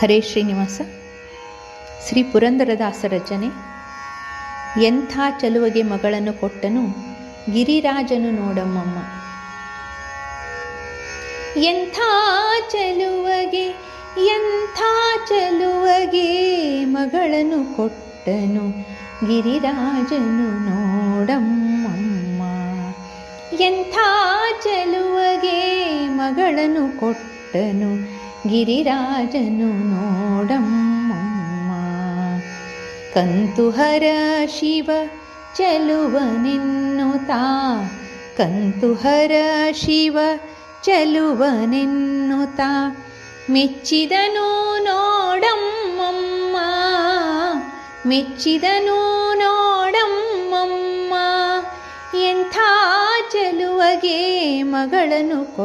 ಹರೇ ಶ್ರೀನಿವಾಸ, ಶ್ರೀ ಪುರಂದರದಾಸ ರಚನೆ ಎಂಥ ಚಲುವಗೆ ಮಗಳನ್ನು ಕೊಟ್ಟನು ಗಿರಿರಾಜನು ನೋಡಮ್ಮಮ್ಮ. ಎಂಥ ಚಲುವಗೆ ಎಂಥ ಚಲುವಗೆ ಮಗಳನ್ನು ಕೊಟ್ಟನು ಗಿರಿರಾಜನು ನೋಡಮ್ಮಮ್ಮ. ಎಂಥ ಚಲುವಗೆ ಮಗಳನ್ನು ಕೊಟ್ಟನು ಗಿರಿರಾಜನು ನೋಡಮ್ಮಮ್ಮ. ಕಂತುಹರ ಶಿವ ಚಲುವನೆನ್ನುತ್ತಾ ಕಂತುಹರ ಶಿವ ಚಲುವನೆನ್ನುತಾ ಮೆಚ್ಚಿದನು ನೋಡಮ್ಮಮ್ಮ. ಮೆಚ್ಚಿದನು ನೋಡಮ್ಮಮ್ಮ. ಎಂಥ ಚಲುವಗೆ ಮಗಳನ್ನು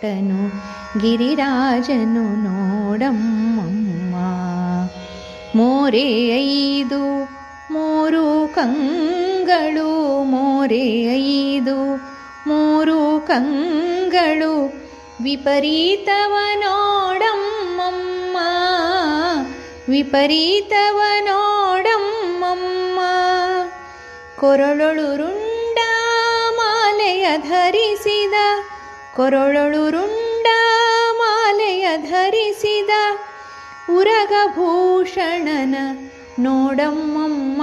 ಕೊಟ್ಟನು ಗಿರಿರಾಜನು ನೋಡಮ್ಮಮ್ಮ. ಮೋರೆ ಐದು, ಮೂರು ಕಂಗಳು ಮೋರೆ ಐದು, ಮೂರು ಕಂಗಳು ವಿಪರೀತವ ನೋಡಮ್ಮಮ್ಮ. ವಿಪರೀತವ ನೋಡಮ್ಮಮ್ಮ. ಕೊರಳೊಳು ರುಂಡ ಮಾಲೆಯ ಧರಿಸಿದ ಕೊರಳೊಳು ರುಂಡ ಮಾಲೆಯ ಧರಿಸಿದ ಉರಗಭೂಷಣನ ನೋಡಮ್ಮಮ್ಮ,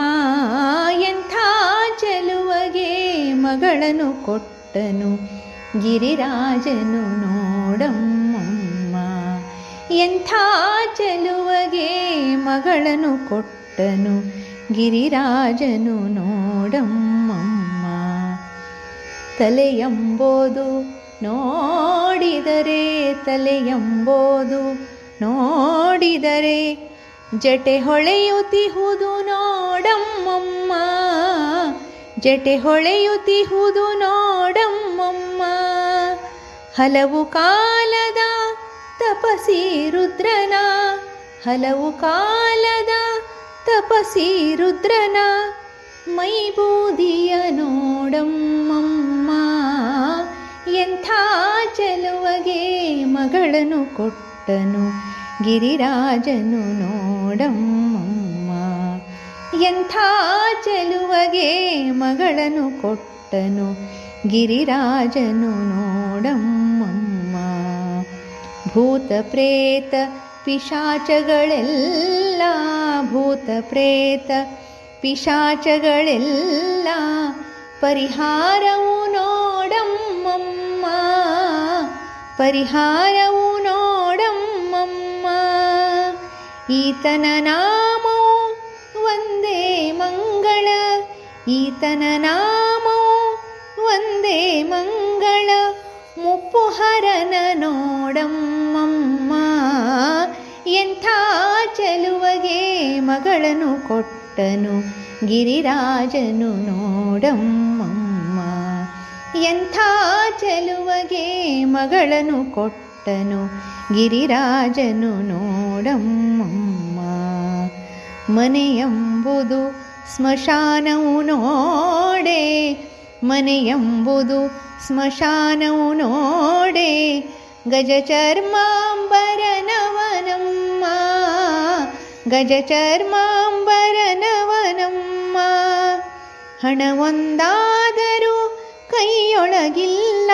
ಎಂಥ ಚೆಲುವಗೆ ಮಗಳನ್ನು ಕೊಟ್ಟನು ಗಿರಿರಾಜನು ನೋಡಮ್ಮಮ್ಮ. ಎಂಥ ಚೆಲುವಗೆ ಮಗಳನ್ನು ಕೊಟ್ಟನು ಗಿರಿರಾಜನು ನೋಡಮ್ಮಮ್ಮ. ತಲೆಯಂಬೋದು ನೋಡಿದರೆ ತಲೆಯಂಬೋದು, ನೋಡಿದರೆ ಜಟೆ ಹೊಳೆಯುತ್ತಿಹುದು ನೋಡಮ್ಮಮ್ಮ, ಜಟೆ ಹೊಳೆಯುತ್ತಿಹುದು ನೋಡಮ್ಮಮ್ಮ. ಹಲವು ಕಾಲದ ತಪಸಿ ರುದ್ರನ, ಹಲವು ಕಾಲದ ತಪಸಿ ರುದ್ರನ ಮೈಬೂದಿಯ ನೋಡಮ್ಮಮ್ಮ ಎಂಥ ಚೆಲುವಗೆ ಮಗಳನ್ನು ಕೊಟ್ಟನು? ಗಿರಿರಾಜನು ನೋಡಮ್ಮಮ್ಮ. ಎಂಥ ಚೆಲುವಗೆ ಮಗಳನ್ನು ಕೊಟ್ಟನು? ಗಿರಿರಾಜನು ನೋಡಮ್ಮಮ್ಮ. ಭೂತ ಪ್ರೇತ ಪಿಶಾಚಗಳೆಲ್ಲ, ಭೂತ ಪ್ರೇತ ಪಿಶಾಚಗಳೆಲ್ಲ, ಪರಿಹಾರವು ನೋಡಮ್ಮಮ್ಮ. ಪರಿಹಾರವು ನೋಡಮ್ಮಮ್ಮ. ಈತನ ನಾಮವು ಒಂದೇ ಮಂಗಳ. ಈತನ ನಾಮವು ಒಂದೇ ಮಂಗಳ. ಮುಪ್ಪುಹರನ ನೋಡಮ್ಮಮ್ಮ. ಎಂಥ ಚೆಲುವಗೆ ಮಗಳನ್ನು ಕೊಟ್ಟನು ಗಿರಿರಾಜನು ನೋಡಮ್ಮಮ್ಮ. ಎಂಥ ಚೆಲುವಗೆ ಮಗಳನ್ನು ಕೊಟ್ಟನು. ಗಿರಿರಾಜನು ನೋಡಮ್ಮಮ್ಮ. ಮನೆಯಂಬುದು ಸ್ಮಶಾನವು ನೋಡೆ. ಮನೆಯೆಂಬುದು ಸ್ಮಶಾನವು ನೋಡೆ. ಗಜ ಚರ್ಮಾಂಬರನವನಮ್ಮ ಗಜ ಚರ್ಮಾಂಬರನವನಮ್ಮ ಹಣವೊಂದಾದರೂ ಕೈಯೊಳಗಿಲ್ಲ.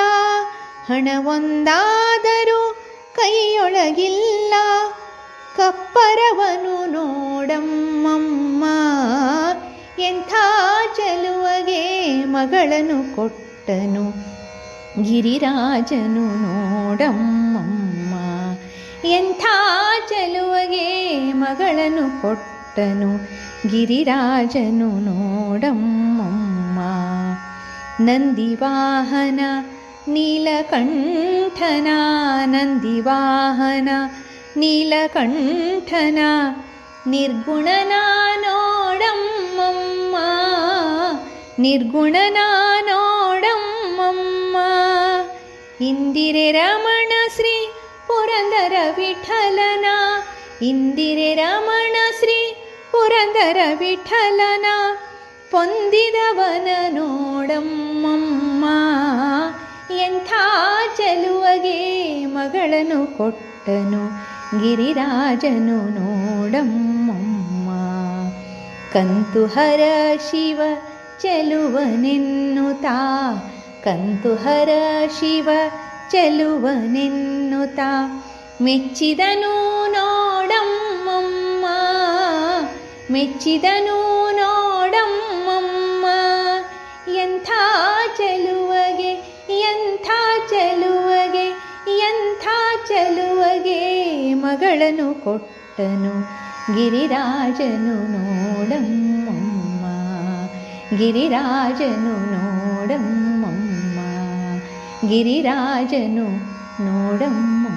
ಹಣವೊಂದಾದರೂ ಕೈಯೊಳಗಿಲ್ಲ. ಕಪ್ಪರವನು ನೋಡಮ್ಮಮ್ಮ, ಎಂಥ ಚೆಲುವಗೆ ಮಗಳನ್ನು ಕೊಟ್ಟನು. ಗಿರಿರಾಜನು ನೋಡಮ್ಮಮ್ಮ, ಎಂಥ ಚೆಲುವಗೆ ಮಗಳನ್ನು ಕೊಟ್ಟನು. ಗಿರಿರಾಜನು ನೋಡಮ್ಮಮ್ಮ, ನಂದಿವಾಹನ ನೀಲಕಂಠನ ನಂದಿವಾಹನ ನೀಲಕಂಠನ ನಿರ್ಗುಣನ ನೋಡಮ್ಮಮ್ಮ ನಿರ್ಗುಣನ ನೋಡಮ್ಮಮ್ಮ ಇಂದಿರೆ ರಮಣ ಶ್ರೀ ಪುರಂದರ ವಿಠಲನ ಇಂದಿರೆ ರಮಣ ಶ್ರೀ ಪುರಂದರ ವಿಠಲನ ಪೊಂದಿದವನ ಎಂಥ ಚೆಲುವಗೆ ಮಗಳನ್ನು ಕೊಟ್ಟನು ಗಿರಿರಾಜನು ನೋಡಮ್ಮಮ್ಮ. ಕಂತುಹರ ಶಿವ ಚೆಲುವನೆನ್ನುತ್ತಾ, ಕಂತುಹರ ಶಿವ ಚೆಲುವನೆನ್ನುತ್ತಾ, ಮೆಚ್ಚಿದನು ನೋಡಮ್ಮಮ್ಮ ಮೆಚ್ಚಿದನು ನೋಡಮ್ಮಮ್ಮ. ಎಂಥ ಚೆಲುವಗೆ ಮಗಳನ್ನು ಕೊಟ್ಟನು ಗಿರಿರಾಜನು ನೋಡಮ್ಮಮ್ಮ ಗಿರಿರಾಜನು ನೋಡಮ್ಮಮ್ಮ ಗಿರಿರಾಜನು ನೋಡಮ್ಮ